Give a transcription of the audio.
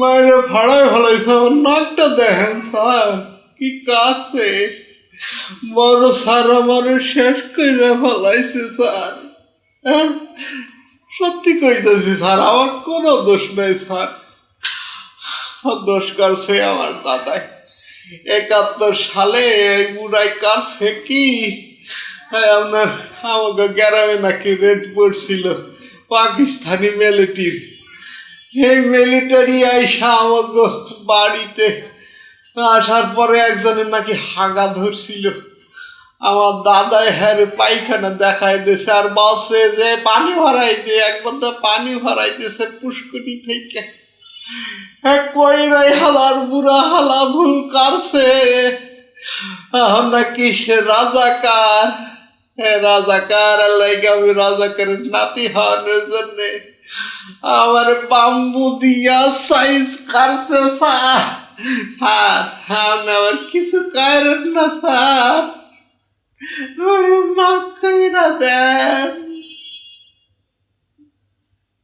মায়ের ভাড়ায় ফেলাইছে নাকটা দেখেন স্যার কি কাছে। বড় স্যার আমার শেষ করে ফেলাইছে স্যার। হ্যাঁ? সত্যি কইতেছি স্যার আমার কোনো দোষ নাই স্যার। দোষ করছে আমার দাদাই। একাত্তর সালে এই বুড়াই কাছে কি? হ্যাঁ, আপনার আমাকে গ্রামে নাকি রেড পড়ছিল পাকিস্তানি মিলিটারি। এই মিলিটারি আইসা আমাকে বাড়িতে আসার পরে একজনের নাকি হাগা ধরছিল। আমার দাদাই হ্যারে পায়খানা দেখাই দিয়েছে আর বলছে যে পানি ভরাই দিয়ে একবার তো পানি ভরাই দিয়েছে পুষ্করি থেকে। কই রে হালার বুড়া হালা ভুল করছে। আমরা কিসের রাজাকার। হ্যাঁ রাজাকার লাগে আমি রাজাকারের নাতি হওয়ানোর জন্যে আমার বাম্বু দিয়া সাইজ কাটছে স্যার। স্যার আমার কিছু কারণ না স্যার।